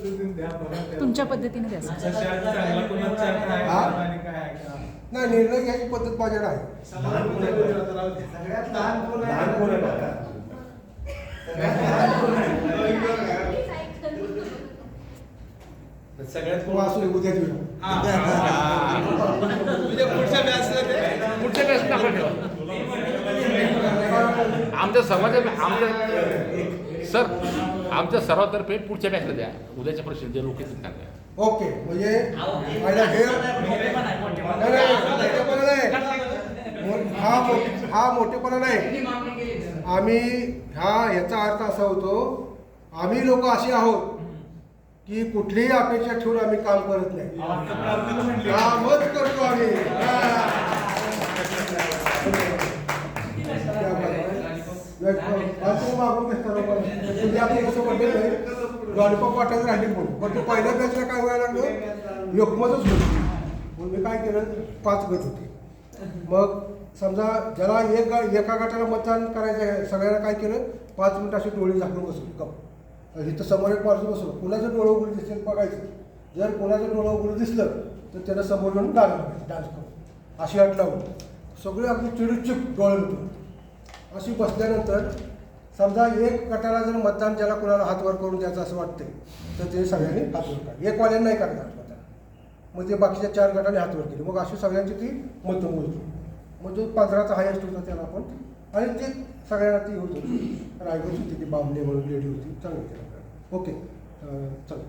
तुमच्या पद्धतीने द्या हा? नाही निर्णय घ्यायची पद्धत माझ्याकडे आहे? सगळ्यात लहान कोण आहे? लहान कोण आहे बघा. सगळ्यात कोण कोण वासू उद्या देऊ. पुढच्या पुढच्या आमच्या सर्वांच्या आमच्या सर आमच्या सर्वातर्फे पुढच्या बॅचला द्या. उद्याच्या प्रश्न जे लोक येतील त्यांना. द्या. ओके म्हणजे हे हा हा मोठेपणा नाही. आम्ही हा याचा अर्थ असा होतो आम्ही लोक असे आहोत की कुठलीही अपेक्षा ठेवून आम्ही काम करत नाही. कामच करतो आम्ही लॉलीपॉप वाटायचं राहिली म्हणून पण ते पहिल्या बॅचला काय व्हायला लागलं एकमतच होती म्हणून मी काय केलं पाच गट होते मग समजा ज्याला एक गा- एका गटाला मतदान करायचं आहे सगळ्यांना काय केलं पाच मिनिटं अशी डोळी झाकून बसली गप इथं समोर एक माणूस बसलो कुणाचं डोळं उघडं दिसेल बघायचं जर कोणाचं डोळं उघडं दिसलं तर त्याला समोर येऊन डान्स म्हणायचं डान्स करून अशी अट लावून. सगळे अगदी चिडूचिप डोळे होतो. अशी बसल्यानंतर समजा एक गटाला जर मतदान ज्याला कोणाला हातवर करून द्यायचं असं वाटतंय तर ते सगळ्यांनी हातवर काढ एकवाल्यांना एक वाल्यानं नाही करणार मतदान. मग ते बाकीच्या चार गटाने हातवर केली. मग अशी सगळ्यांची ती मतं मोजली मग जो पंधराचा हायेस्ट होता त्याला आपण आणि ते सगळ्यांना ती होत होती. रायगड होती ती बामणे म्हणून लेडी होती. चांगली. ओके. चल.